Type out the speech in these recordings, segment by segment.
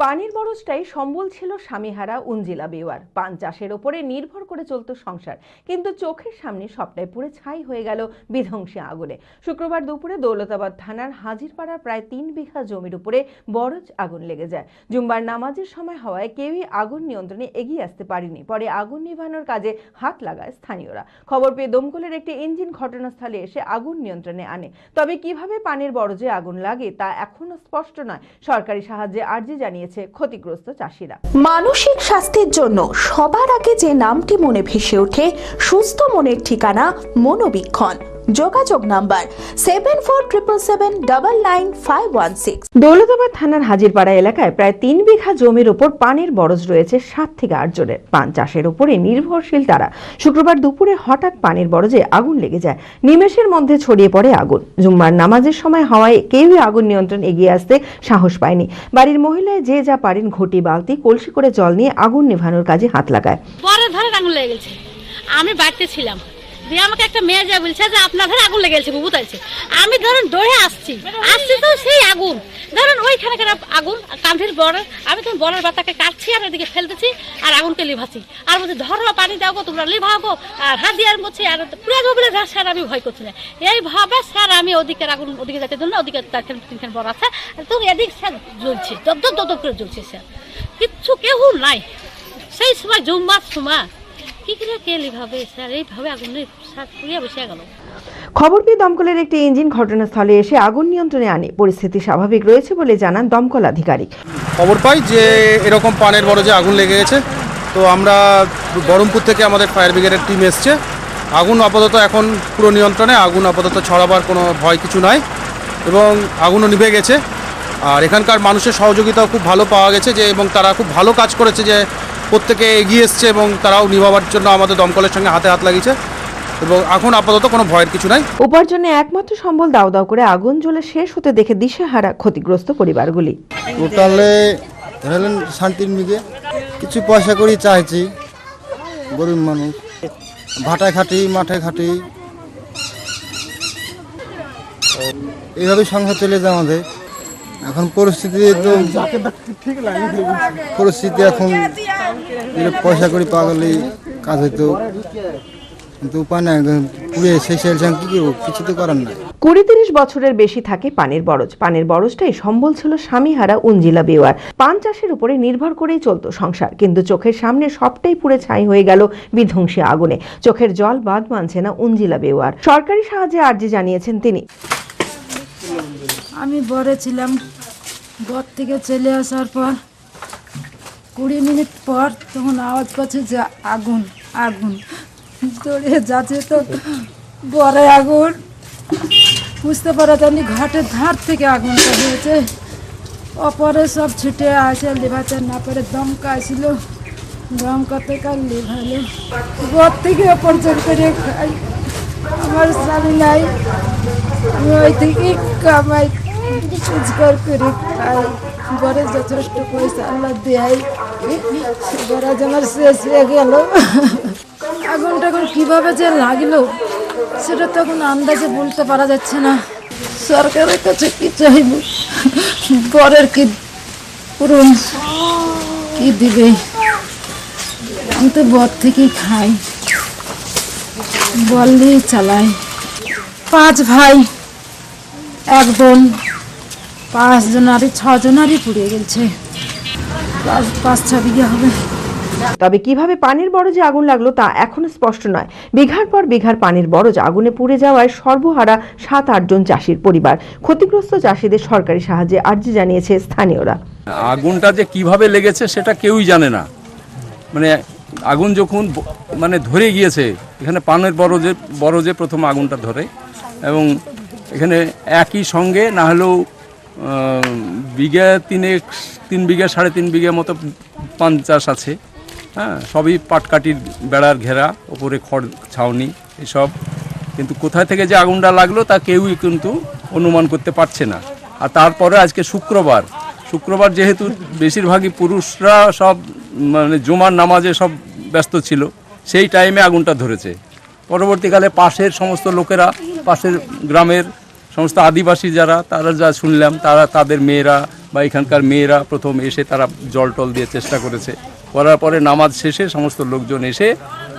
পানির বরজটাই সম্বল ছিল স্বামীহারা উঞ্জিলা বেওয়ার। পান চাষের ওপরে নির্ভর করে চলত সংসার। কিন্তু চোখের সামনে সবটাই পুড়ে ছাই হয়ে গেল বিধ্বংসী আগুনে। শুক্রবার দুপুরে দৌলতাবাদ থানার হাজিরপাড়া প্রায় তিন বিঘা জমির উপরে বরজ আগুন লেগে যায়। জুম্বার নামাজের সময় হওয়ায় কেউই আগুন নিয়ন্ত্রণে এগিয়ে আসতে পারেনি। পরে আগুন নিভানোর কাজে হাত লাগায় স্থানীয়রা। খবর পেয়ে দমকলের একটি ইঞ্জিন ঘটনাস্থলে এসে আগুন নিয়ন্ত্রণে আনে। তবে কীভাবে পানির বরজে আগুন লাগে তা এখনও স্পষ্ট নয়। সরকারি সাহায্যে আর্জি জানিয়েছে ক্ষতিগ্রস্ত চাষিরা। মানসিক স্বাস্থ্যের জন্য সবার আগে যে নামটি মনে ভেসে ওঠে, সুস্থ মনের ঠিকানা মনোবীক্ষণ। যোগাযোগ number seven four triple seven double nine five one six Daulatabad থানার হাজিরপাড়া এলাকায় প্রায় তিন বিঘা জমির ওপর পানির বরজ রয়েছে সাত থেকে আট জনের। পান চাষের উপরে নির্ভরশীল তারা। শুক্রবার দুপুরে হঠাৎ পানির বরজে আগুন লেগে যায়। নিমেষের মধ্যে ছড়িয়ে পড়ে আগুন। জুম্মার নামাজের সময় হওয়ায় কেউই আগুন নিয়ন্ত্রণ এগিয়ে আসতে সাহস পায়নি। বাড়ির মহিলায় যে যা পারেন ঘটি বালতি কলসি করে জল নিয়ে আগুন নেভানোর কাজে হাত লাগায়। পরে ধরে আগুন লেগে গেছে। আমি বাড়িতে ছিলাম। দিয়ে আমাকে একটা মেয়ে যা বলছে যে আপনার ধরে আগুন লেগে গেছে বুবু তাইছে আমি ধরুন দৌড়ে আসছি। আসছি তো সেই আগুন। ধরুন ওইখানে আগুন, কান্ধির বড় আমি তো বড়ের বাতাকে কাটছি আর ওইদিকে ফেলতেছি আর আগুনকে লিভাছি আর বলছি, ধরো, পানি দাও তোমরা লিভাবো আর হাত দিয়ে আর মরছি আর পুরো বলে যা, স্যার, আমি ভয় করছি না। এইভাবে, স্যার, আমি ওদিকে আগুন, ওদিকে যাতে জন্য ওদিকে চারখান তিনখান বড় আছে আর তো এদিক, স্যার, জ্বলছে দপ দপ দপ করে জ্বলছে, স্যার। কিচ্ছু কেউ নাই। সেই সময় জুম্মার সময় কি করে কে লিভাবে স্যার এইভাবে আগুন স্যার পুড়িয়ে বসে গেল। খবর পেয়ে দমকলের একটি ইঞ্জিন ঘটনাস্থলে এসে আগুন নিয়ন্ত্রণে আনে। পরিস্থিতি স্বাভাবিক রয়েছে বলে জানান দমকল আধিকারিক। খবর পাই যে এরকম পানের বড় যে আগুন লেগে গেছে তো আমরা বহরমপুর থেকে আমাদের ফায়ার ব্রিগেডের টিম এসছে। আগুন আপাতত এখন পুরো নিয়ন্ত্রণে আগুন আপাতত ছড়াবার কোনো ভয় কিছু নাই এবং আগুনও নিভে গেছে। আর এখানকার মানুষের সহযোগিতাও খুব ভালো পাওয়া গেছে যে এবং তারা খুব ভালো কাজ করেছে যে প্রত্যেকে এগিয়ে এসছে এবং তারাও নিভাবার জন্য আমাদের দমকলের সঙ্গে হাতে হাত লাগিয়েছে। এবং এখন আপাতত কোনো ভয়ের কিছু নাই। উপার্জনে একমাত্র সম্বল দাও দাও করে আগুন জ্বলে শেষ হতে দেখে দিশেহারা ক্ষতিগ্রস্ত পরিবারগুলি। টোটালে ধরেন তিন বিঘে কিছু পয়সা করি চাইছি গরিব মানুষ। ভাটায় খাটি মাঠে খাটি। এইভাবে সংসার চলে যায় আমাদের। এখন পরিস্থিতি তো পরিস্থিতি এখন পয়সা করি পাওয়া গেলেই কাজ হইতো। কিন্তু উপায় নাই পুড়ে শেষ কি করব? কিছু তো করার নাই। কুড়ি তিরিশ বছরের বেশি থাকে পানির বরজ। পানির বরজটাই সম্বল ছিল স্বামীহারা উঞ্জিলা বেওয়ার। পান চাষের উপরে নির্ভর করেই চলতো সংসার কিন্তু চোখের সামনে সবটাই পুড়ে ছাই হয়ে গেল বিধ্বংসী আগুনে। চোখের জল বাদ মানছে না উঞ্জিলা বেওয়ার। সরকারি সাহায্যে আর্জি জানিয়েছেন তিনি। আমি বড় ছিলাম ঘর থেকে চলে আসার পর কুড়ি মিনিট পর তখন আওয়াজ পাচ্ছে যে আগুন আগুন। দৌড়ে যাচ্ছে তো বড় আগুন। বুঝতে পারা যায়নি ঘাটের ধার থেকে আগুনটা হয়েছে অপরে সব ছুটে আসে লিভাতে না পারে দমকা ছিল। দমকাতে কাল লিভালো ঘর থেকে অপরজন করে খাই। আমার স্বামী নাই। ওই থেকে কামাই, রোজগার করে খাই। ঘরে যথেষ্ট পয়সা আল্লাহ দেয়। ঘরে আমার শেষ হয়ে গেল আগুনটা এখন কীভাবে যে লাগল, সেটা তখন আন্দাজে বলতে পারা যাচ্ছে না। সরকারের কাছে কি চাইব? পরের কি পুরন কি দিবে? আমি তো বর থেকেই খাই। বললেই চালাই। পাঁচ ভাই, এক বোন পাঁচ জনারই ছ জনারই পুড়িয়ে গেছে পাঁচ পাঁচ ছ বিঘা হবে। তবে কীভাবে পানির বরজে আগুন লাগল তা এখনও স্পষ্ট নয়। বিঘার পর বিঘার পানির বরজ আগুনে পুড়ে যাওয়ায় সর্বহারা সাত আটজন চাষির পরিবার। ক্ষতিগ্রস্ত চাষিদের সরকারি সাহায্যে আর্জি জানিয়েছে স্থানীয়রা। আগুনটা যে কীভাবে লেগেছে সেটা কেউই জানে না। মানে আগুন যখন মানে ধরে গিয়েছে এখানে পানের বরজে বরজে প্রথম আগুনটা ধরে এবং এখানে একই সঙ্গে না হলেও বিঘা তিনেক তিন বিঘা, সাড়ে তিন বিঘা মতো পান চাষ আছে। হ্যাঁ সবই পাটকাঠির বেড়ার ঘেরা, ওপরে খড়, ছাউনি, এসব। কিন্তু কোথায় থেকে যে আগুনটা লাগল তা কেউই কিন্তু অনুমান করতে পারছে না। আর তারপরে আজকে শুক্রবার। শুক্রবার যেহেতু বেশিরভাগই পুরুষরা সব মানে জুমার নামাজে সব ব্যস্ত ছিল, সেই টাইমে আগুনটা ধরেছে। পরবর্তীকালে পাশের সমস্ত লোকেরা, পাশের গ্রামের সমস্ত আদিবাসী যারা তারা যা শুনলাম তারা তাদের মেয়েরা বা এখানকার মেয়েরা প্রথম এসে তারা জল টল দিয়ে চেষ্টা করেছে। করার পরে নামাজ শেষে সমস্ত লোকজন এসে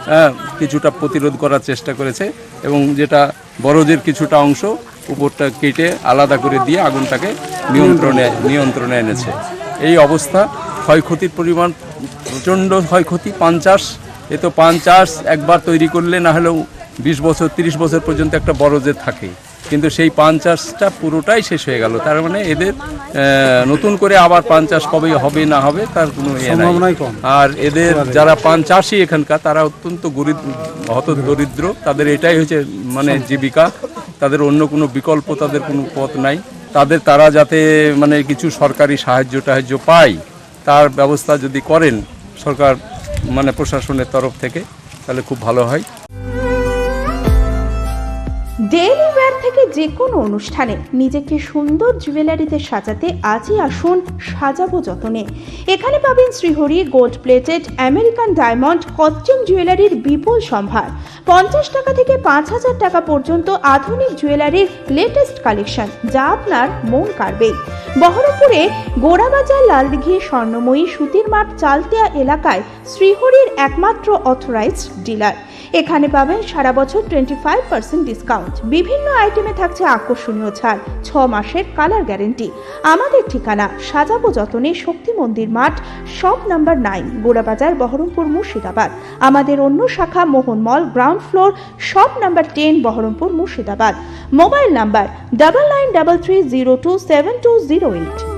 হ্যাঁ, কিছুটা প্রতিরোধ করার চেষ্টা করেছে এবং যেটা বড়দের কিছুটা অংশ উপরটা কেটে আলাদা করে দিয়ে আগুনটাকে নিয়ন্ত্রণে নিয়ন্ত্রণে এনেছে। এই অবস্থা ক্ষয়ক্ষতির পরিমাণ প্রচণ্ড ক্ষয়ক্ষতি পান চাষ এ তো পান চাষ একবার তৈরি করলে না হলেও বিশ বছর তিরিশ বছর পর্যন্ত একটা বরজে থাকে। কিন্তু সেই পান চাষটা পুরোটাই শেষ হয়ে গেল। তার মানে এদের নতুন করে আবার পান চাষ কবে হবে না হবে তার কোনো ইয়ে নাই। আর এদের যারা পান চাষি এখানকার তারা অত্যন্ত গরিব হত দরিদ্র তাদের এটাই হচ্ছে মানে জীবিকা। তাদের অন্য কোনো বিকল্প তাদের কোনো পথ নাই। তাদের তারা যাতে মানে কিছু সরকারি সাহায্য টাহায্য পায় তার ব্যবস্থা যদি করেন সরকার মানে প্রশাসনের তরফ থেকে তাহলে খুব ভালো হয়। ডেইলি ওয়্যার থেকে যে কোনো অনুষ্ঠানে নিজেকে সুন্দর জুয়েলারিতে সাজাতে আজই আসুন সাজাবো যতনে। এখানে পাবেন Shrihari gold plated American diamond costume জুয়েলারির বিপুল সম্ভার। পঞ্চাশ টাকা থেকে পাঁচ হাজার টাকা পর্যন্ত আধুনিক জুয়েলারির লেটেস্ট কালেকশন যা আপনার মন কাড়বেই বহরমপুরে গোড়াবাজার লালদিঘি স্বর্ণময়ী সুতির মাঠ চালতিয়া এলাকায় শ্রীহরির একমাত্র অথরাইজড ডিলার এখানে পাবেন সারা বছর টোয়েন্টি ফাইভ পার্সেন্ট ডিসকাউন্ট বিভিন্ন আইটেমে থাকছে আকর্ষণীয় ছাড়, ছ মাসের কালার গ্যারেন্টি। আমাদের ঠিকানা সাজাবো যতনে শক্তি মন্দির মাঠ, shop number nine, Gorabazar Baharampur Murshidabad. আমাদের অন্য শাখা Mohan mall, ground floor, shop number ten, Baharampur Murshidabad. Mobile number double nine double three zero two seven two zero eight.